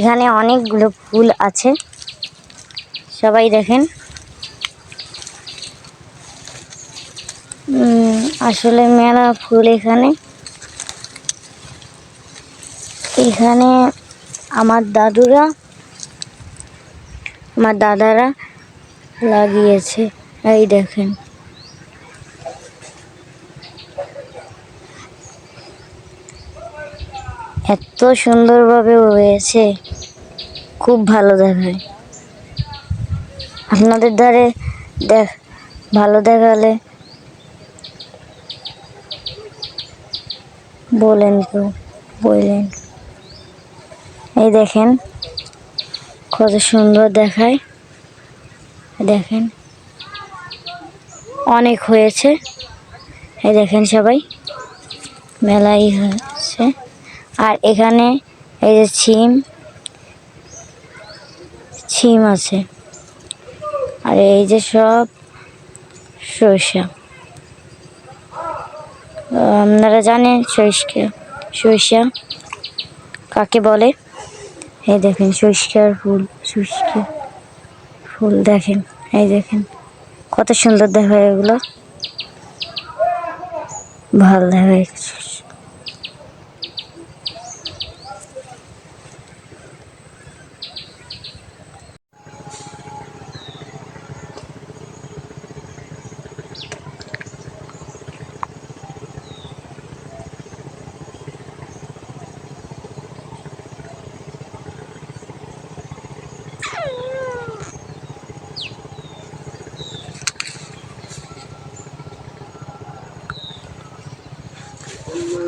এখানে অনেকগুলো ফুল আছে। সবাই দেখেন। আসলে মেলা ফুল এখানে। এখানে আমার দাদুরা, আমার দাদারা লাগিয়েছে। এই দেখেন। এত সুন্দরভাবে হয়েছে। খুব ভালো দেখায়। আপনাদের ধারে দেখ, ভালো দেখালে বলেন কেউ বললেন এই দেখেন, কত সুন্দর দেখায়। দেখেন, অনেক হয়েছে। এই দেখেন সবাই, মেলাই হয়েছে। আর এখানে এই যে ছিম ছিম আছে। আর এই যে সব সরিষা। আপনারা জানেন সরিষা সরিষা কাকে বলে? এই দেখেন সরিষার ফুল সরিষা ফুল দেখেন, এই দেখেন। কত সুন্দর দেখা এগুলো। ভালো দেখা Hallelujah.